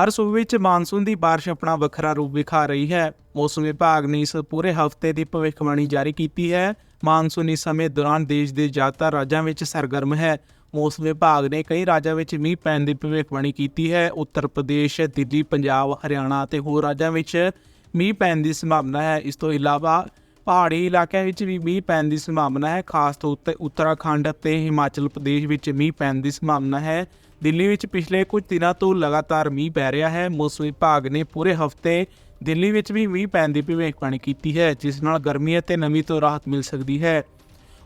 ਹਰ ਸੂਬੇ ਵਿੱਚ ਮਾਨਸੂਨ ਦੀ ਬਾਰਿਸ਼ ਆਪਣਾ ਵੱਖਰਾ ਰੂਪ ਵਿਖਾ ਰਹੀ ਹੈ। ਮੌਸਮ ਵਿਭਾਗ ਨੇ ਇਸ ਪੂਰੇ ਹਫ਼ਤੇ ਦੀ ਭਵਿੱਖਬਾਣੀ ਜਾਰੀ ਕੀਤੀ ਹੈ। ਮਾਨਸੂਨ ਇਸ ਸਮੇਂ ਦੌਰਾਨ ਦੇਸ਼ ਦੇ ਜ਼ਿਆਦਾਤਰ ਰਾਜਾਂ ਵਿੱਚ ਸਰਗਰਮ ਹੈ। ਮੌਸਮ ਵਿਭਾਗ ਨੇ ਕਈ ਰਾਜਾਂ ਵਿੱਚ ਮੀਂਹ ਪੈਣ ਦੀ ਭਵਿੱਖਬਾਣੀ ਕੀਤੀ ਹੈ। ਉੱਤਰ ਪ੍ਰਦੇਸ਼, ਦਿੱਲੀ, ਪੰਜਾਬ, ਹਰਿਆਣਾ ਅਤੇ ਹੋਰ ਰਾਜਾਂ ਵਿੱਚ ਮੀਂਹ ਪੈਣ ਦੀ ਸੰਭਾਵਨਾ ਹੈ। ਇਸ ਤੋਂ ਇਲਾਵਾ ਪਹਾੜੀ ਇਲਾਕਿਆਂ ਵਿੱਚ ਵੀ ਮੀਂਹ ਪੈਣ ਦੀ ਸੰਭਾਵਨਾ ਹੈ। ਖਾਸ ਤੌਰ ਤੇ ਉੱਤਰਾਖੰਡ ਅਤੇ ਹਿਮਾਚਲ ਪ੍ਰਦੇਸ਼ ਵਿੱਚ ਮੀਂਹ ਪੈਣ ਦੀ ਸੰਭਾਵਨਾ ਹੈ। ਦਿੱਲੀ ਵਿੱਚ ਪਿਛਲੇ ਕੁਝ ਦਿਨਾਂ ਤੋਂ ਲਗਾਤਾਰ ਮੀਂਹ ਪੈ ਰਿਹਾ ਹੈ। ਮੌਸਮ ਵਿਭਾਗ ਨੇ ਪੂਰੇ ਹਫ਼ਤੇ ਦਿੱਲੀ ਵਿੱਚ ਵੀ ਮੀਂਹ ਪੈਣ ਦੀ ਭਵਿੱਖਬਾਣੀ ਕੀਤੀ ਹੈ, ਜਿਸ ਨਾਲ ਗਰਮੀ ਅਤੇ ਨਮੀ ਤੋਂ ਰਾਹਤ ਮਿਲ ਸਕਦੀ ਹੈ।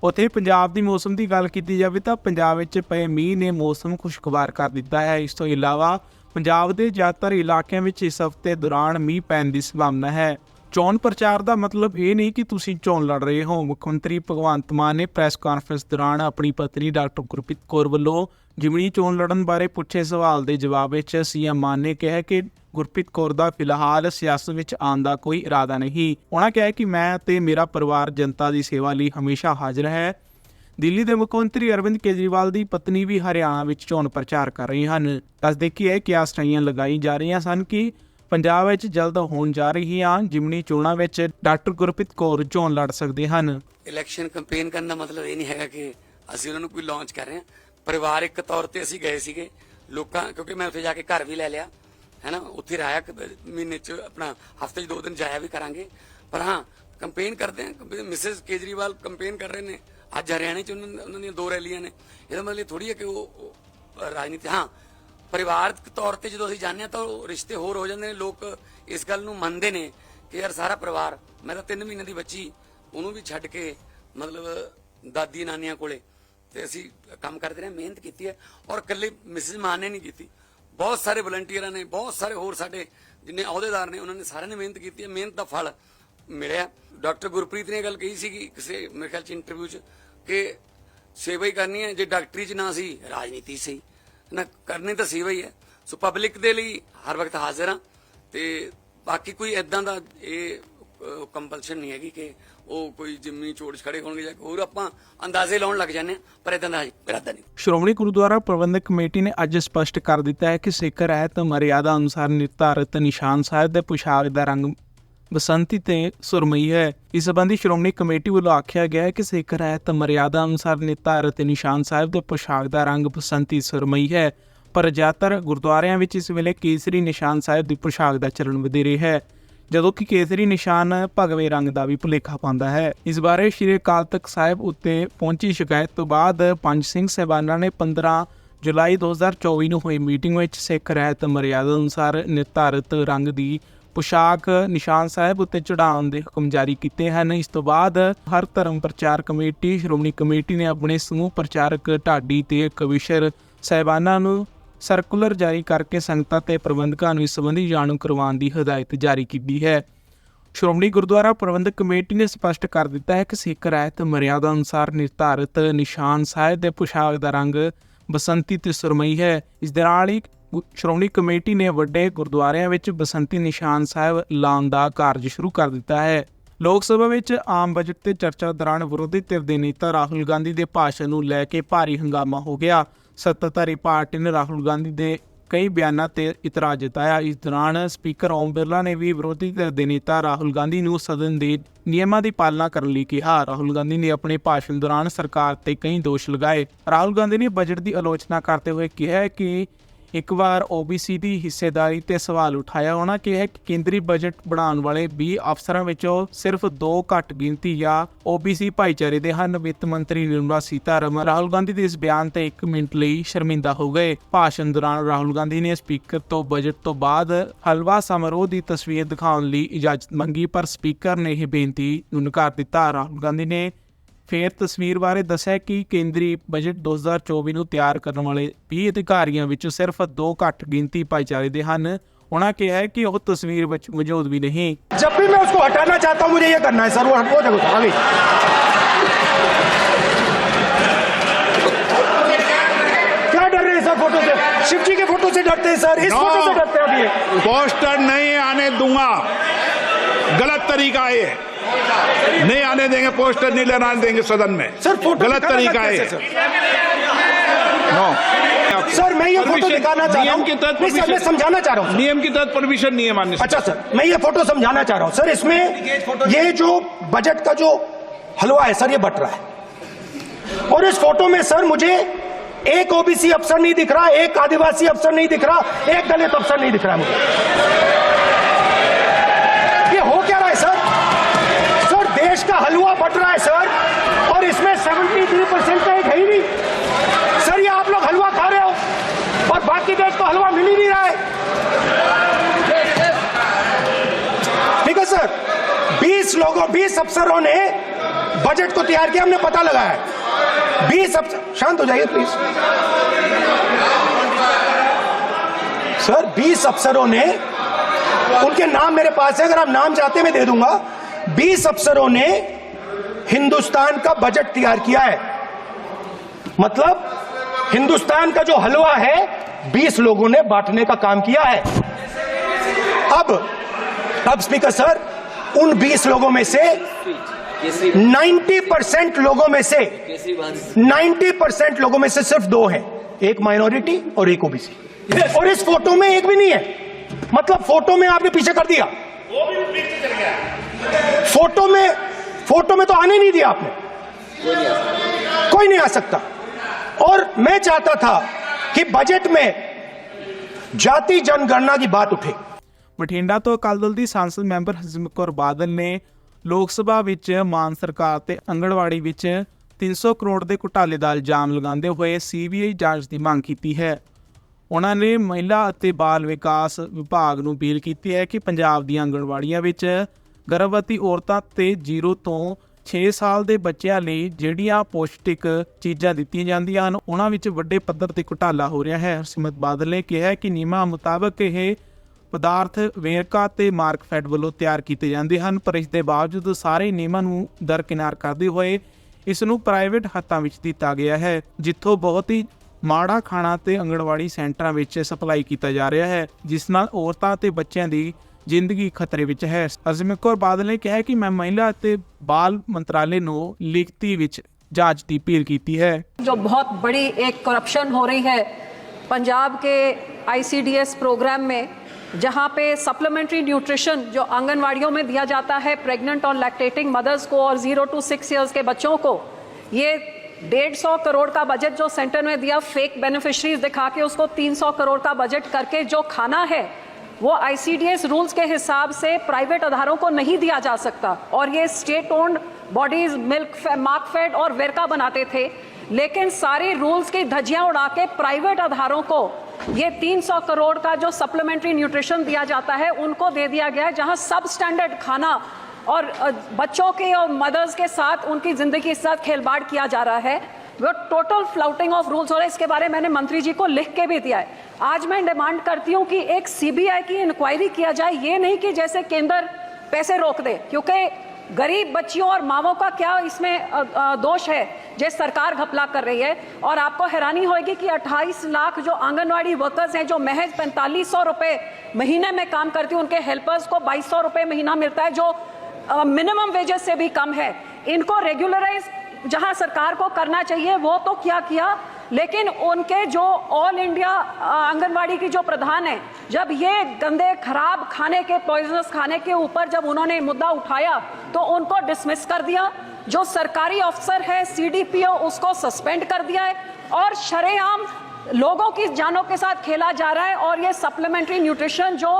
ਉੱਥੇ ਪੰਜਾਬ ਦੀ ਮੌਸਮ ਦੀ ਗੱਲ ਕੀਤੀ ਜਾਵੇ ਤਾਂ ਪੰਜਾਬ ਵਿੱਚ ਪਏ ਮੀਂਹ ਨੇ ਮੌਸਮ ਖੁਸ਼ਗਵਾਰ ਕਰ ਦਿੱਤਾ ਹੈ। ਇਸ ਤੋਂ ਇਲਾਵਾ ਪੰਜਾਬ ਦੇ ਜ਼ਿਆਦਾਤਰ ਇਲਾਕਿਆਂ ਵਿੱਚ ਇਸ ਹਫ਼ਤੇ ਦੌਰਾਨ ਮੀਂਹ ਪੈਣ ਦੀ ਸੰਭਾਵਨਾ ਹੈ। ਚੋਣ ਪ੍ਰਚਾਰ ਦਾ ਮਤਲਬ ਇਹ ਨਹੀਂ ਕਿ ਤੁਸੀਂ ਚੋਣ ਲੜ ਰਹੇ ਹੋ। ਮੁੱਖ ਮੰਤਰੀ ਭਗਵੰਤ ਮਾਨ ਨੇ ਪ੍ਰੈਸ ਕਾਨਫਰੰਸ ਦੌਰਾਨ ਆਪਣੀ ਪਤਨੀ ਡਾਕਟਰ ਗੁਰਪ੍ਰੀਤ ਕੌਰ ਵੱਲੋਂ ਜਿਮਣੀ ਚੋਣ ਲੜਨ ਬਾਰੇ ਪੁੱਛੇ ਸਵਾਲ ਦੇ ਜਵਾਬ ਵਿੱਚ ਸੀਐਮ ਮਾਨ ਨੇ ਕਿਹਾ ਕਿ ਗੁਰਪ੍ਰੀਤ ਕੌਰ ਦਾ ਫਿਲਹਾਲ ਸਿਆਸਤ ਵਿੱਚ ਆਉਣ ਦਾ ਕੋਈ ਇਰਾਦਾ ਨਹੀਂ। ਉਹਨਾਂ ਕਿਹਾ ਕਿ ਮੈਂ ਤੇ ਮੇਰਾ ਪਰਿਵਾਰ ਜਨਤਾ ਦੀ ਸੇਵਾ ਲਈ ਹਮੇਸ਼ਾ ਹਾਜ਼ਰ ਹੈ। ਦਿੱਲੀ ਦੇ ਮੁੱਖ ਮੰਤਰੀ ਅਰਵਿੰਦ ਕੇਜਰੀਵਾਲ ਦੀ ਪਤਨੀ ਵੀ ਹਰਿਆਣਾ ਵਿੱਚ ਚੋਣ ਪ੍ਰਚਾਰ ਕਰ ਰਹੀ ਹਨ। ਦੱਸ ਦੇਖੀ ਦੇਖੀਏ ਕਿ ਆਸਟਾਈਆਂ ਲਗਾਈ ਜਾ ਰਹੀਆਂ ਸਨ ਕਿ ਪੰਜਾਬ ਵਿੱਚ ਜਲਦ ਹੋਣ ਜਾ ਰਹੀਆਂ ਜਿਮਨੀ ਚੋਣਾਂ ਵਿੱਚ ਡਾਕਟਰ ਗੁਰਪ੍ਰੀਤ ਕੌਰ ਚੋਣ ਲੜ ਸਕਦੇ ਹਨ। ਇਲੈਕਸ਼ਨ ਕੈਂਪੇਨ ਕਰਨ ਦਾ ਮਤਲਬ ਇਹ ਨਹੀਂ ਹੈਗਾ ਕਿ ਅਸੀਂ ਉਹਨਾਂ ਨੂੰ ਕੋਈ ਲਾਂਚ ਕਰ ਰਹੇ ਹਾਂ। ਪਰਿਵਾਰਿਕ ਤੌਰ ਤੇ ਅਸੀਂ ਗਏ ਸੀਗੇ, ਲੋਕਾਂ, ਕਿਉਂਕਿ ਮੈਂ ਉੱਥੇ ਜਾ ਕੇ ਘਰ ਵੀ ਲੈ ਲਿਆ, ਹੈਨਾ, ਉੱਥੇ ਰਾਇਆ ਮਹੀਨੇ ਚ ਆਪਣਾ ਹਫ਼ਤੇ ਚ ਦੋ ਦਿਨ ਜਾਇਆ ਵੀ ਕਰਾਂਗੇ। ਪਰ ਹਾਂ, ਕੈਂਪੇਨ ਕਰਦੇ ਹਾਂ ਮਿਸਿਸ ਕੇਜਰੀਵਾਲ ਕੈਂਪੇਨ ਕਰ ਰਹੇ ਨੇ, ਅੱਜ ਹਰਿਆਣੇ ਚ ਉਹਨਾਂ ਉਹਨਾਂ ਦੀਆਂ ਦੋ ਰੈਲੀਆਂ ਨੇ। ਇਹਦਾ ਮਤਲਬ ਥੋੜੀ ਹੈ ਕਿ ਉਹ ਰਾਜਨੀਤੀ, ਹਾਂ ਪਰਿਵਾਰਕ ਤੌਰ ਤੇ ਜਦੋਂ ਅਸੀਂ ਜਾਂਦੇ ਹਾਂ ਤਾਂ ਉਹ ਰਿਸ਼ਤੇ ਹੋਰ ਹੋ ਜਾਂਦੇ ਨੇ, ਲੋਕ ਇਸ ਗੱਲ ਨੂੰ ਮੰਨਦੇ ਨੇ ਕਿ ਯਾਰ ਸਾਰਾ ਪਰਿਵਾਰ, ਮੈਂ ਤਾਂ 3 ਮਹੀਨੇ ਦੀ ਬੱਚੀ, ਉਹਨੂੰ ਵੀ ਛੱਡ ਕੇ ਮਤਲਬ ਦਾਦੀ ਨਾਨੀਆਂ ਕੋਲੇ ਤੇ ਅਸੀਂ ਕੰਮ ਕਰਦੇ ਰਹੇ, ਮਿਹਨਤ ਕੀਤੀ ਹੈ ਔਰ ਇਕੱਲੇ ਮਿਸਿਸ ਮਾਨ ਨੇ ਨਹੀਂ ਕੀਤੀ। ਬਹੁਤ ਸਾਰੇ ਵਲੰਟੀਅਰਾਂ ਨੇ, ਬਹੁਤ ਸਾਰੇ ਹੋਰ ਸਾਡੇ ਜਿੰਨੇ ਅਹੁਦੇਦਾਰ ਨੇ, ਉਹਨਾਂ ਨੇ ਸਾਰਿਆਂ ਨੇ ਮਿਹਨਤ ਕੀਤੀ ਹੈ। ਮਿਹਨਤ ਦਾ ਫਲ ਮਿਲਿਆ। ਡਾਕਟਰ ਗੁਰਪ੍ਰੀਤ ਨੇ ਇਹ ਗੱਲ ਕਹੀ ਸੀਗੀ ਕਿਸੇ, ਮੇਰੇ ਖਿਆਲ ਚ ਇੰਟਰਵਿਊ ਚ, ਕਿ ਸੇਵਾ ਹੀ ਕਰਨੀ ਹੈ, ਜੇ ਡਾਕਟਰੀ ਚ ਨਾ ਸੀ, ਰਾਜਨੀਤੀ ਸਹੀ। ਨਾ, ਕਰਨੀ ਤਾਂ ਸੇਵਾ ਹੀ ਹੈ। ਸੋ ਪਬਲਿਕ ਦੇ ਲਈ ਹਰ ਵਕਤ ਹਾਜ਼ਰ ਹਾਂ। ਤੇ ਬਾਕੀ ਕੋਈ ਐਦਾਂ ਦਾ ਇਹ ਕੰਪਲਸ਼ਨ ਨਹੀਂ ਹੈਗੀ ਕਿ ਉਹ ਕੋਈ ਜਿੰਮੀ ਚੋੜ ਖੜੇ ਹੋਣਗੇ ਜਾਂ ਹੋਰ, ਆਪਾਂ ਅੰਦਾਜ਼ੇ ਲਾਉਣ ਲੱਗ ਜਾਂਦੇ ਪਰ ਇਦਾਂ ਦਾ ਇਰਾਦਾ ਨਹੀਂ। ਸ਼੍ਰੋਮਣੀ ਗੁਰਦੁਆਰਾ ਪ੍ਰਬੰਧਕ ਕਮੇਟੀ ਨੇ ਅੱਜ ਸਪਸ਼ਟ ਕਰ ਦਿੱਤਾ ਹੈ ਕਿ ਸਿੱਖ ਰਹਿਤ ਮਰਿਆਦਾ ਅਨੁਸਾਰ ਨਿਰਧਾਰਿਤ ਨਿਸ਼ਾਨ ਸਾਹਿਬ ਦੇ ਪੁਸ਼ਾਕ ਦਾ ਰੰਗ ਬਸੰਤੀ ਤੇ ਸੁਰਮਈ ਹੈ। ਇਸ ਸੰਬੰਧੀ ਸ਼੍ਰੋਮਣੀ ਕਮੇਟੀ ਵੱਲੋਂ ਆਖਿਆ ਗਿਆ ਹੈ ਕਿ ਸਿੱਖ ਰਹਿਤ ਮਰਿਆਦਾ ਅਨੁਸਾਰ ਨਿਰਧਾਰਿਤ ਨਿਸ਼ਾਨ ਸਾਹਿਬ ਦੇ ਪੁਸ਼ਾਕ ਦਾ ਰੰਗ ਬਸੰਤੀ ਸੁਰਮਈ ਹੈ। ਪਰ ਜ਼ਿਆਦਾਤਰ ਗੁਰਦੁਆਰਿਆਂ ਵਿੱਚ ਇਸ ਵੇਲੇ ਕੇਸਰੀ ਨਿਸ਼ਾਨ ਸਾਹਿਬ ਦੀ ਪੁਸ਼ਾਕ ਦਾ ਚੱਲਣ ਵਧੇਰੇ ਹੈ। ਜਦੋਂ ਕਿ ਕੇਸਰੀ ਨਿਸ਼ਾਨ ਭਗਵੇ ਰੰਗ ਦਾ ਵੀ ਭੁਲੇਖਾ ਪਾਉਂਦਾ ਹੈ। ਇਸ ਬਾਰੇ ਸ਼੍ਰੀ ਅਕਾਲ ਤਖਤ ਸਾਹਿਬ ਉੱਤੇ ਪਹੁੰਚੀ ਸ਼ਿਕਾਇਤ ਤੋਂ ਬਾਅਦ ਪੰਜ ਸਿੰਘ ਸਹਿਬਾਨਾਂ ਨੇ 15 ਜੁਲਾਈ 2024 ਨੂੰ ਹੋਈ ਮੀਟਿੰਗ ਵਿੱਚ ਸਿੱਖ ਰਹਿਤ ਮਰਿਆਦਾ ਅਨੁਸਾਰ ਨਿਰਧਾਰਿਤ ਰੰਗ ਦੀ ਪੁਸ਼ਾਕ ਨਿਸ਼ਾਨ ਸਾਹਿਬ ਉੱਤੇ ਚੜਾਉਣ ਦੇ ਹੁਕਮ ਜਾਰੀ ਕੀਤੇ ਹਨ। ਇਸ ਤੋਂ ਬਾਅਦ ਹਰ ਧਰਮ ਪ੍ਰਚਾਰ ਕਮੇਟੀ, ਸ਼੍ਰੋਮਣੀ ਕਮੇਟੀ ਨੇ ਆਪਣੇ ਸਮੂਹ ਪ੍ਰਚਾਰਕ ਢਾਡੀ ਤੇ ਕਵਿਸ਼ਰ ਸਹਿਬਾਨਾਂ ਨੂੰ ਸਰਕੂਲਰ ਜਾਰੀ ਕਰਕੇ ਸੰਗਤਾਂ ਤੇ ਪ੍ਰਬੰਧਕਾਂ ਨੂੰ ਇਸ ਸੰਬੰਧੀ ਜਾਣੂ ਕਰਵਾਉਣ ਦੀ ਹਦਾਇਤ ਜਾਰੀ ਕੀਤੀ ਹੈ। ਸ਼੍ਰੋਮਣੀ ਗੁਰਦੁਆਰਾ ਪ੍ਰਬੰਧਕ ਕਮੇਟੀ ਨੇ ਸਪਸ਼ਟ ਕਰ ਦਿੱਤਾ ਹੈ ਕਿ ਸਿੱਖ ਰਾਇਤ ਮਰਿਆਦਾ ਅਨੁਸਾਰ ਨਿਰਧਾਰਿਤ ਨਿਸ਼ਾਨ ਸਾਹਿਬ ਦੇ ਪੁਸ਼ਾਕ ਦਾ ਰੰਗ ਬਸੰਤੀ ਤੇ ਸੁਰਮਈ ਹੈ। ਇਸ ਦੇ ਨਾਲ ਹੀ ਸ਼੍ਰੋਮਣੀ ਕਮੇਟੀ ਨੇ ਵੱਡੇ ਗੁਰਦੁਆਰਿਆਂ ਵਿੱਚ ਬਸੰਤੀ ਨਿਸ਼ਾਨ ਸਾਹਿਬ ਲਾਉਣ ਦਾ ਕਾਰਜ ਸ਼ੁਰੂ ਕਰ ਦਿੱਤਾ ਹੈ। ਲੋਕ ਸਭਾ ਵਿੱਚ ਆਮ ਬਜਟ ਤੇ ਚਰਚਾ ਦੌਰਾਨ ਵਿਰੋਧੀ ਧਿਰ ਦੇ ਨੇਤਾ ਰਾਹੁਲ ਗਾਂਧੀ ਦੇ ਭਾਸ਼ਣ ਨੂੰ ਲੈ ਕੇ ਭਾਰੀ ਹੰਗਾਮਾ ਹੋ ਗਿਆ। ਸੱਤਾਧਾਰੀ ਪਾਰਟੀ ਨੇ ਰਾਹੁਲ ਗਾਂਧੀ ਦੇ ਕਈ ਬਿਆਨਾਂ ਤੇ ਇਤਰਾਜ਼ ਜਤਾਇਆ। ਇਸ ਦੌਰਾਨ ਸਪੀਕਰ ਓਮ ਬਿਰਲਾ ਨੇ ਵੀ ਵਿਰੋਧੀ ਧਿਰ ਦੇ ਨੇਤਾ ਰਾਹੁਲ ਗਾਂਧੀ ਨੂੰ ਸਦਨ ਦੇ ਨਿਯਮਾਂ ਦੀ ਪਾਲਣਾ ਕਰਨ ਲਈ ਕਿਹਾ। ਰਾਹੁਲ ਗਾਂਧੀ ਨੇ ਆਪਣੇ ਭਾਸ਼ਣ ਦੌਰਾਨ ਸਰਕਾਰ ਤੇ ਕਈ ਦੋਸ਼ ਲਗਾਏ। ਰਾਹੁਲ ਗਾਂਧੀ ਨੇ ਬਜਟ ਦੀ ਆਲੋਚਨਾ ਕਰਦੇ ਹੋਏ ਕਿਹਾ ਕਿ ਇੱਕ ਵਾਰ OBC ਦੀ ਹਿੱਸੇਦਾਰੀ ਤੇ ਸਵਾਲ ਉਠਾਇਆ। ਉਹਨਾਂ ਕਿਹਾ ਕਿ ਕੇਂਦਰੀ ਬਜਟ ਬਣਾਉਣ ਵਾਲੇ 20 ਅਫਸਰਾਂ ਵਿੱਚੋਂ ਸਿਰਫ 2 ਘੱਟ ਗਿਣਤੀ ਜਾਂ OBC ਭਾਈਚਾਰੇ ਦੇ ਹਨ। ਵਿੱਤ ਮੰਤਰੀ ਨਿਰਮਲਾ ਸੀਤਾਰਮਨ ਰਾਹੁਲ ਗਾਂਧੀ ਦੇ ਇਸ ਬਿਆਨ ਤੇ 1 ਮਿੰਟ ਲਈ ਸ਼ਰਮਿੰਦਾ ਹੋ ਗਏ। ਭਾਸ਼ਣ ਦੌਰਾਨ ਰਾਹੁਲ ਗਾਂਧੀ ਨੇ ਸਪੀਕਰ ਤੋਂ ਬਜਟ ਤੋਂ ਬਾਅਦ ਹਲਵਾ ਸਮਾਰੋਹ ਦੀ ਤਸਵੀਰ ਦਿਖਾਉਣ ਲਈ ਇਜਾਜ਼ਤ ਮੰਗੀ, ਪਰ ਸਪੀਕਰ ਨੇ ਇਹ ਬੇਨਤੀ ਨੂੰ ਨਕਾਰ ਦਿੱਤਾ। ਰਾਹੁਲ ਗਾਂਧੀ ਨੇ ਫੇਰ ਤਸਵੀਰ ਬਾਰੇ ਦੱਸਿਆ ਕਿ ਕੇਂਦਰੀ ਬਜਟ 2024 ਨੂੰ ਤਿਆਰ ਕਰਨ ਵਾਲੇ 20 ਅਧਿਕਾਰੀਆਂ ਵਿੱਚੋਂ ਸਿਰਫ 2 ਘੱਟ ਗਿਣਤੀ ਭਾਈਚਾਰੇ ਦੇ ਹਨ ਉਹਨਾਂ ਕਿਹਾ ਹੈ ਕਿ ਉਹ ਤਸਵੀਰ ਵਿੱਚ ਮੌਜੂਦ ਵੀ ਨਹੀਂ जब भी मैं उसको हटाना चाहता हूं मुझे ये करना है सर वो हटो देखो आगे क्या डर रहे हैं सर फोटो से शिव जी के फोटो से डरते हैं सर इस No. फोटो से डरते हैं अभी ये। पोस्टर नहीं आने दूंगा गलत तरीका है ये नहीं आने देंगे पोस्टर नहीं लगाने देंगे सदन में। सर फ़ोटो गलत तरीका है सर नो सर मैं ये फ़ोटो दिखाना चाह रहा नियम हूँ। के तहत सर मैं समझाना चाह रहा हूँ नियम के तहत परमिशन नहीं है मान्य अच्छा सर मैं ये फ़ोटो समझाना चाह रहा हूँ। सर इसमें ये जो बजट का जो हलवा है सर ये बट रहा है। और इस फ़ोटो में सर मुझे एक ओबीसी अफसर नहीं दिख रहा एक आदिवासी अफसर नहीं दिख रहा एक दलित अफसर नहीं दिख रहा मुझे। का हलवा बट रहा है, सर। और इसमें 73 परसेंट का एक है ही नहीं। सर, ये आप लोग हलवा खा रहे हो। और बाकी देश को हलवा मिल ही नहीं रहा है। ठीक है, सर। 20 लोगों 20 अफसरों ने बजट को तैयार किया, हमने पता लगाया है। 20 अफसर शांत हो जाइए प्लीज़ सर 20 अफसरों ने, उनके नाम मेरे पास है, अगर आप नाम चाहते मैं दे दूँगा। 20 अफसरों ने हिंदुस्तान का बजट तैयार किया है। मतलब हिंदुस्तान का जो हलवा है 20 लोगों ने बांटने का काम किया है। अब अब स्पीकर सर उन 20 लोगों में से 90 परसेंट लोगों में से 90 परसेंट लोगों में से सिर्फ़ दो हैं। एक माइनॉरिटी और एक ओबीसी। और इस फ़ोटो में एक भी नहीं है। मतलब फ़ोटो में आपने पीछे कर दिया। फोटो में फोटो में तो आने नहीं दिया आपने कोई नहीं आ सकता और मैं चाहता था कि बजट में जाति जनगणना की बात उठे ਬਠਿੰਡਾ ਤੋਂ ਅਕਾਲੀ ਦਲ ਦੀ ਸੰਸਦ ਮੈਂਬਰ ਹਰਸਿਮਰਤ ਕੌਰ ਬਾਦਲ ਨੇ ਲੋਕ ਸਭਾ ਵਿੱਚ ਮਾਨ ਸਰਕਾਰ ਤੇ ਅੰਗਣਵਾੜੀ ਵਿੱਚ 300 ਕਰੋੜ ਦੇ ਘੁਟਾਲੇ ਦਾ ਇਲਜ਼ਾਮ ਲਗਾਉਂਦੇ ਹੋਏ ਸੀਬੀਆਈ ਜਾਂਚ ਦੀ ਮੰਗ ਕੀਤੀ ਹੈ ਉਹਨਾਂ ਨੇ ਮਹਿਲਾ ਅਤੇ ਬਾਲ ਵਿਕਾਸ ਵਿਭਾਗ ਨੂੰ ਅਪੀਲ ਕੀਤੀ ਹੈ ਕਿ ਪੰਜਾਬ ਦੀਆਂ ਅੰਗਣਵਾੜੀਆਂ ਵਿੱਚ ਗਰਭਵਤੀ ਔਰਤਾਂ ਤੇ 0 ਤੋਂ 6 ਸਾਲ ਦੇ ਬੱਚਿਆਂ ਲਈ ਜਿਹੜੀਆਂ ਪੌਸ਼ਟਿਕ ਚੀਜ਼ਾਂ ਦਿੱਤੀਆਂ ਜਾਂਦੀਆਂ ਹਨ, ਉਹਨਾਂ ਵਿੱਚ ਵੱਡੇ ਪੱਧਰ ਤੇ ਘੁਟਾਲਾ ਹੋ ਰਿਹਾ ਹੈ। ਹਰਸਿਮਰਤ ਬਾਦਲ ਨੇ ਕਿਹਾ ਕਿ ਨਿਯਮਾਂ ਮੁਤਾਬਕ ਇਹ ਪਦਾਰਥ ਵੇਰਕਾ ਤੇ ਮਾਰਕਫੈਡ ਵੱਲੋਂ ਤਿਆਰ ਕੀਤੇ ਜਾਂਦੇ ਹਨ, ਪਰ ਇਸ ਦੇ ਬਾਵਜੂਦ ਸਾਰੇ ਨਿਯਮਾਂ ਨੂੰ ਦਰਕਿਨਾਰ ਕਰਦੇ ਹੋਏ ਇਸ ਨੂੰ ਪ੍ਰਾਈਵੇਟ ਹੱਥਾਂ ਵਿੱਚ ਦਿੱਤਾ ਗਿਆ ਹੈ, ਜਿੱਥੋਂ ਬਹੁਤ ਹੀ ਮਾੜਾ ਖਾਣਾ ਤੇ ਅੰਗਣਵਾੜੀ ਸੈਂਟਰਾਂ ਵਿੱਚ ਸਪਲਾਈ ਕੀਤਾ ਜਾ ਰਿਹਾ ਹੈ, ਜਿਸ ਨਾਲ ਔਰਤਾਂ ਤੇ ਬੱਚਿਆਂ ਦੀ ਜ਼ਿੰਦਗੀ ਖਤਰੇ ਵਿੱਚ ਹੈ ਅਜ਼ਮਤ ਕੌਰ ਬਾਦਲ ਨੇ ਕਿਹਾ ਕਿ ਮੈਂ ਮਹਿਲਾ ਅਤੇ ਬਾਲ ਮੰਤਰਾਲੇ ਨੂੰ ਲਿਖਤੀ ਵਿੱਚ ਜਾਂਚ ਦੀ ਅਪੀਲ ਕੀਤੀ ਹੈ जो बहुत बड़ी एक करप्शन हो रही है पंजाब के आईसीडीएस प्रोग्राम में जहां पे सप्लीमेंट्री न्यूट्रिशन जो आंगनवाड़ियों में दिया जाता है प्रेग्नेंट और लैक्टेटिंग मदर्स को और जीरो टू सिक्स ईयर्स के बच्चों को ये डेढ़ सौ करोड़ का बजट जो सेंटर में दिया फेक बेनिफिशरीज दिखा के उसको तीन सौ करोड़ का बजट करके जो खाना है वो आईसीडीएस रूल्स के हिसाब से प्राइवेट आधारों को नहीं दिया जा सकता। और ये state owned bodies milk Markfed और वेरका बनाते थे। लेकिन सारे रूल्स की धज्जियाँ उड़ा के प्राइवेट आधारों को, ये 300 करोड़ का जो सप्लीमेंट्री न्यूट्रिशन दिया जाता है, उनको दे दिया गया है, जहाँ सब स्टैंडर्ड खाना और बच्चों के और मदर्स के साथ उनकी ज़िंदगी के साथ खेलवाड़ किया जा रहा है। वो टोटल फ्लाउटिंग ऑफ़ रूल्स हो रहा है इसके बारे में मैंने मंत्री जी को लिख के भी दिया है। आज मैं डिमांड करती हूँ कि एक सीबीआई की इंक्वायरी किया जाए, ये नहीं कि जैसे केंद्र पैसे रोक दे, क्योंकि गरीब बच्चियों और मावों का क्या इसमें दोष है, जो सरकार घपला कर रही है। और आपको हैरानी होगी कि 28 लाख जो आंगनवाड़ी वर्कर्स हैं, जो महज पैंतालीस सौ रुपये महीने में काम करती हैं, उनके हेल्पर्स को बाईस सौ रुपये महीना मिलता है, जो मिनिमम वेजेस से भी कम है। इनको रेगुलराइज जहाँ सरकार को करना चाहिए, वो तो क्या किया, लेकिन उनके जो ऑल इंडिया आंगनवाड़ी की जो प्रधान है, जब ये गंदे, खराब खाने के पॉइजनस खाने के ऊपर जब उन्होंने मुद्दा उठाया तो उनको डिसमिस कर दिया। जो सरकारी अफसर है सीडीपीओ उसको सस्पेंड कर दिया है। और शरेआम लोगों की जानों के साथ खेला जा रहा है और ये सप्लीमेंट्री न्यूट्रिशन जो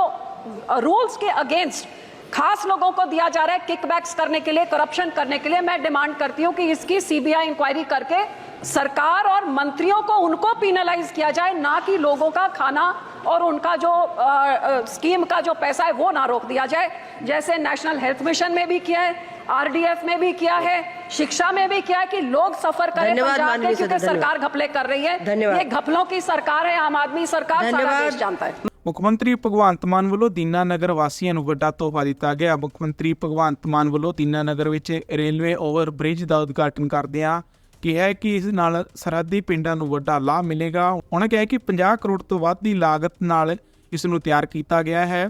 रूल्स के अगेंस्ट खास लोगों को दिया जा रहा है किकबैक्स करने के लिए करप्शन करने के लिए। मैं डिमांड करती हूँ कि इसकी सीबीआई इंक्वायरी करके सरकार और मंत्रियों को उनको पीनलाइज किया जाए ना कि लोगों का खाना और उनका जो अ, अ, स्कीम का जो पैसा है वो ना रोक दिया जाए। जैसे नेशनल हेल्थ मिशन में भी किया है आरडीएफ में भी किया है शिक्षा में भी किया है कि लोग सफ़र करें धन्यवाद, पंजाब के क्योंकि सरकार घपले कर रही है। ये घपलों की सरकार है आम आदमी सरकार सारा देश जानता है। ਮੁੱਖ ਮੰਤਰੀ ਭਗਵੰਤ ਮਾਨ ਵੱਲੋਂ ਦੀਨਾ ਨਗਰ ਵਾਸੀਆਂ ਨੂੰ ਵੱਡਾ ਤੋਹਫਾ ਦਿੱਤਾ ਗਿਆ। ਮੁੱਖ ਮੰਤਰੀ ਭਗਵੰਤ ਮਾਨ ਵੱਲੋਂ ਦੀਨਾ ਨਗਰ ਵਿੱਚ ਰੇਲਵੇ ਓਵਰ ਬ੍ਰਿਜ ਦਾ ਉਦਘਾਟਨ ਕਰਦਿਆਂ ਕਿਹਾ ਕਿ ਇਸ ਨਾਲ ਸਰਹੱਦੀ ਪਿੰਡਾਂ ਨੂੰ ਵੱਡਾ ਲਾਭ ਮਿਲੇਗਾ। ਉਹਨਾਂ ਕਿਹਾ ਕਿ 50 ਕਰੋੜ ਤੋਂ ਵੱਧ ਦੀ ਲਾਗਤ ਨਾਲ ਇਸ ਨੂੰ ਤਿਆਰ ਕੀਤਾ ਗਿਆ ਹੈ।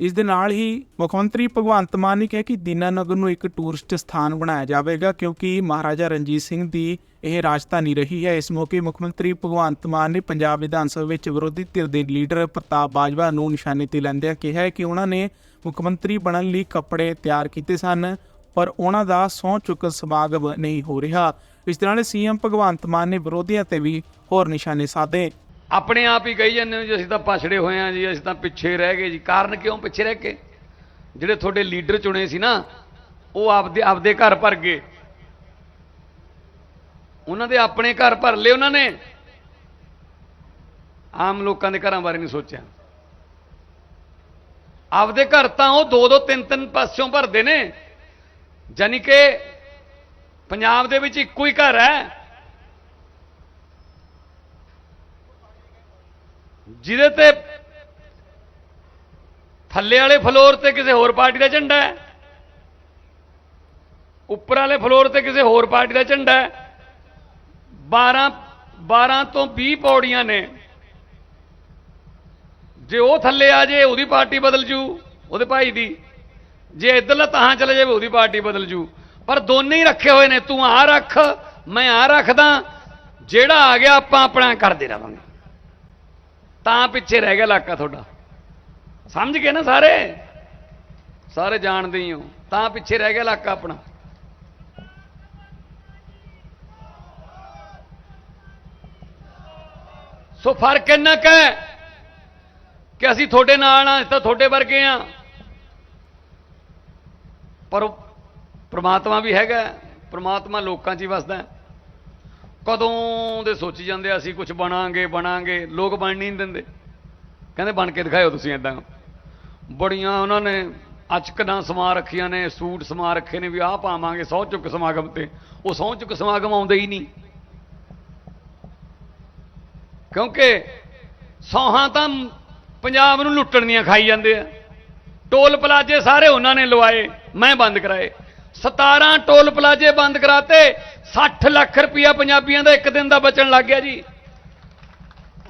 ਇਸ ਦੇ ਨਾਲ ਹੀ ਮੁੱਖ ਮੰਤਰੀ ਭਗਵੰਤ ਮਾਨ ਨੇ ਕਿਹਾ ਕਿ ਦੀਨਾ ਨਗਰ ਨੂੰ ਇੱਕ ਟੂਰਿਸਟ ਸਥਾਨ ਬਣਾਇਆ ਜਾਵੇਗਾ ਕਿਉਂਕਿ ਮਹਾਰਾਜਾ ਰਣਜੀਤ ਸਿੰਘ ਦੀ ਇਹ ਰਾਜਧਾਨੀ ਰਹੀ ਹੈ। ਇਸ ਮੌਕੇ ਮੁੱਖ ਮੰਤਰੀ ਭਗਵੰਤ ਮਾਨ ਨੇ ਪੰਜਾਬ ਵਿਧਾਨ ਸਭਾ ਵਿੱਚ ਵਿਰੋਧੀ ਧਿਰ ਦੇ ਲੀਡਰ ਪ੍ਰਤਾਪ ਬਾਜਵਾ ਨੂੰ ਨਿਸ਼ਾਨੇ ਤੇ ਲੈਂਦਿਆਂ ਕਿਹਾ ਕਿ ਉਹਨਾਂ ਨੇ ਮੁੱਖ ਮੰਤਰੀ ਬਣਨ ਲਈ ਕੱਪੜੇ ਤਿਆਰ ਕੀਤੇ ਸਨ, ਪਰ ਉਹਨਾਂ ਦਾ ਸਹੁੰ ਚੁੱਕਣ ਸਮਾਗਮ ਨਹੀਂ ਹੋ ਰਿਹਾ। ਇਸ ਦੇ ਨਾਲ ਸੀਐਮ ਭਗਵੰਤ ਮਾਨ ਨੇ ਵਿਰੋਧੀਆਂ ਤੇ ਵੀ ਹੋਰ ਨਿਸ਼ਾਨੇ ਸਾਧੇ। ਆਪਣੇ ਆਪ ਹੀ ਕਹੀ ਜਾਂਦੇ ਹੋ ਜੀ, ਅਸੀਂ ਤਾਂ ਪਛੜੇ ਹੋਏ ਹਾਂ ਜੀ, ਅਸੀਂ ਤਾਂ ਪਿੱਛੇ ਰਹਿ ਗਏ ਜੀ। ਕਾਰਨ ਕਿਉਂ ਪਿੱਛੇ ਰਹਿ ਕੇ? ਜਿਹੜੇ ਤੁਹਾਡੇ ਲੀਡਰ ਚੁਣੇ ਸੀ ਨਾ, ਉਹ ਆਪਦੇ ਆਪਦੇ ਘਰ ਭਰ ਗਏ। ਉਹਨਾਂ ਦੇ ਆਪਣੇ ਘਰ ਭਰ ਲਏ ਉਹਨਾਂ ਨੇ। ਆਮ ਲੋਕਾਂ ਦੇ ਘਰਾਂ ਬਾਰੇ ਨਹੀਂ ਸੋਚਿਆ। ਆਪਦੇ ਘਰ ਤਾਂ ਉਹ ਦੋ ਦੋ ਤਿੰਨ ਤਿੰਨ ਪਾਸਿਓਂ ਭਰਦੇ ਨੇ। ਜਾਨੀ ਕਿ ਪੰਜਾਬ ਦੇ ਵਿੱਚ ਇੱਕੋ ਹੀ ਘਰ ਹੈ। ਜਿਹਦੇ ਤੇ ਥੱਲੇ ਵਾਲੇ ਫਲੋਰ ਤੇ ਕਿਸੇ ਹੋਰ ਪਾਰਟੀ ਦਾ ਝੰਡਾ ਹੈ। ਉੱਪਰ ਵਾਲੇ ਫਲੋਰ ਤੇ ਕਿਸੇ ਹੋਰ ਪਾਰਟੀ ਦਾ ਝੰਡਾ ਹੈ। 12 12 ਤੋਂ 20 ਪੌੜੀਆਂ ਨੇ। ਜੇ ਉਹ ਥੱਲੇ ਆ ਜੇ, ਉਹਦੀ ਪਾਰਟੀ ਬਦਲ ਜੂ, ਉਹਦੇ ਭਾਈ ਦੀ। ਜੇ ਇੱਧਰਲਾ ਤਾਂ ਚਲੇ ਜਾਵੇ, ਉਹਦੀ ਪਾਰਟੀ ਬਦਲ ਜੂ। ਪਰ ਦੋਨੇ ਹੀ ਰੱਖੇ ਹੋਏ ਨੇ, ਤੂੰ ਆ ਰੱਖ, ਮੈਂ ਆ ਰੱਖਦਾ। ਜਿਹੜਾ ਆ ਗਿਆ, ਆਪਾਂ ਆਪਣਾ ਕਰਦੇ ਰਵਾਂਗੇ ਤਾਂ ਪਿੱਛੇ ਰਹਿ ਗਿਆ ਇਲਾਕਾ ਤੁਹਾਡਾ। ਸਮਝ ਗਏ ਨਾ ਸਾਰੇ? ਸਾਰੇ ਜਾਣਦੇ ਹੀ ਹੋ। ਤਾਂ ਪਿੱਛੇ ਰਹਿ ਗਿਆ ਇਲਾਕਾ ਆਪਣਾ। ਸੋ ਫ਼ਰਕ ਇੰਨਾ ਕੁ ਹੈ ਕਿ ਅਸੀਂ ਤੁਹਾਡੇ ਨਾਲ ਆ ਤਾਂ ਤੁਹਾਡੇ ਵਰਗੇ ਆ ਪਰ ਪ੍ਰਮਾਤਮਾ ਵੀ ਹੈਗਾ ਪ੍ਰਮਾਤਮਾ ਲੋਕਾਂ 'ਚ ਹੀ ਵਸਦਾ ਕਦੋਂ ਦੇ ਸੋਚੀ ਜਾਂਦੇ ਆ, ਅਸੀਂ ਕੁਝ ਬਣਾਂਗੇ ਬਣਾਂਗੇ, ਲੋਕ ਬਣ ਨਹੀਂ ਦਿੰਦੇ। ਕਹਿੰਦੇ ਬਣ ਕੇ ਦਿਖਾਇਓ ਤੁਸੀਂ ਇਦਾਂ ਬੜੀਆਂ ਉਹਨਾਂ ਨੇ ਅਚਕਦਾਂ ਸਮਾ ਰੱਖੀਆਂ ਨੇ, ਸੂਟ ਸਮਾ ਰੱਖੇ ਨੇ ਵੀ ਆਹ ਪਾਵਾਂਗੇ, ਸਹੁੰ ਚੁੱਕ ਸਮਾਗਮ ਤੇ। ਉਹ ਸਹੁੰ ਚੁੱਕ ਸਮਾਗਮ ਆਉਂਦੇ ਹੀ ਨਹੀਂ। ਕਿਉਂਕਿ ਸੌਹਾਂ ਤਾਂ ਪੰਜਾਬ ਨੂੰ ਲੁੱਟਣ ਦੀਆਂ ਖਾਈ ਜਾਂਦੇ ਆ। ਟੋਲ ਪਲਾਜੇ ਸਾਰੇ ਉਹਨਾਂ ਨੇ ਲਵਾਏ, ਮੈਂ ਬੰਦ ਕਰਾਏ। 17 ਟੋਲ ਪਲਾਜੇ ਬੰਦ ਕਰਾਤੇ 60 ਲੱਖ ਰੁਪਇਆ ਪੰਜਾਬੀਆਂ ਦਾ ਇੱਕ ਦਿਨ ਦਾ ਬਚਣ ਲੱਗ ਗਿਆ ਜੀ।